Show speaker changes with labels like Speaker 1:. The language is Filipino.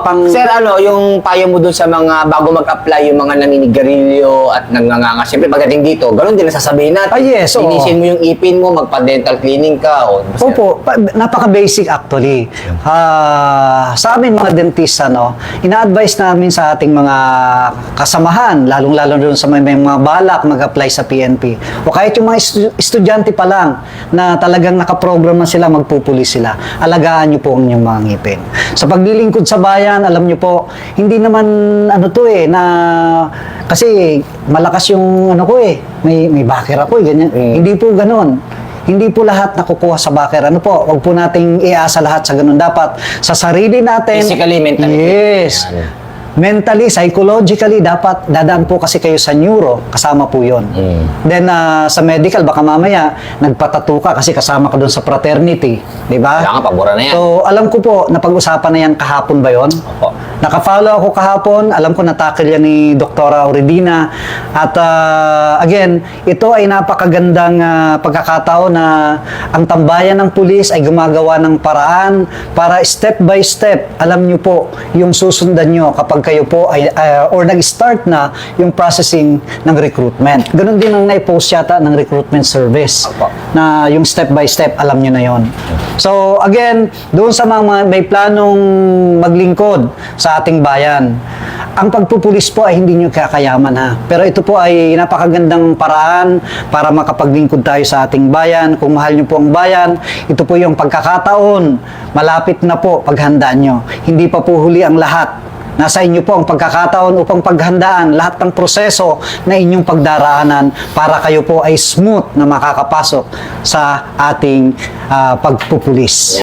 Speaker 1: pang
Speaker 2: Sir, ano, yung payo mo dun sa mga bago mag-apply, yung mga naninigarilyo at nanganganga. Siyempre, pagdating dito, ganun din ang sasabihin natin.
Speaker 1: Ah, yes, oo.
Speaker 2: Linisin mo yung ipin mo, magpa-dental cleaning ka. O, sir.
Speaker 1: Opo, pa- napaka-basic actually. Ah, sa amin mga dentista, no, ina-advise namin sa ating mga kasamahan, lalong-lalo doon sa may, may mga balak mag-apply sa PNP. O kahit yung mga estu- estudyante pa lang na talagang nakaprogram na sila, magpupulis sila. Alagaan niyo po ang inyong mga ngipin. Sa paglilingkod sa bayan, alam niyo po, hindi naman ano to eh, na kasi malakas yung ano ko eh, may, may backer ako eh, ganyan.
Speaker 2: Mm.
Speaker 1: Hindi po ganon. Hindi po lahat nakukuha sa backer. Ano po, wag po nating iasa lahat sa ganun. Dapat sa sarili natin.
Speaker 2: Physically, mentally.
Speaker 1: Yes.
Speaker 2: Yan.
Speaker 1: Mentally, psychologically, dapat dadaan po kasi kayo sa neuro, kasama po yon.
Speaker 2: Mm.
Speaker 1: Then ah, sa medical, baka mamaya nagpatato ka kasi kasama ka doon sa fraternity. Di ba?
Speaker 2: Kailangan pabura na yan.
Speaker 1: So, alam ko po, napag-usapan na yan kahapon ba yon?
Speaker 2: Opo.
Speaker 1: Naka-follow ako kahapon, alam ko natakil yan ni Doktora Auridina. At ah, again, ito ay napakagandang ah, pagkakataon na ang tambayan ng pulis ay gumagawa ng paraan para step by step, alam nyo po, yung susundan nyo kapag kayo po ay, ah, or nag-start na yung processing ng recruitment. Ganon din ang nai-post yata ng recruitment service
Speaker 2: Opo.
Speaker 1: na yung step by step, alam nyo na yon. So, again, doon sa mga may planong maglingkod sa ating bayan, ang pagpupulis po ay hindi nyo kakayaman ha. Pero ito po ay napakagandang paraan para makapaglingkod tayo sa ating bayan. Kung mahal nyo po ang bayan, ito po yung pagkakataon. Malapit na po paghandaan nyo. Hindi pa po huli ang lahat. Nasa inyo po ang pagkakataon upang paghandaan lahat ng proseso na inyong pagdaraanan para kayo po ay smooth na makakapasok sa ating ah, pagpupulis.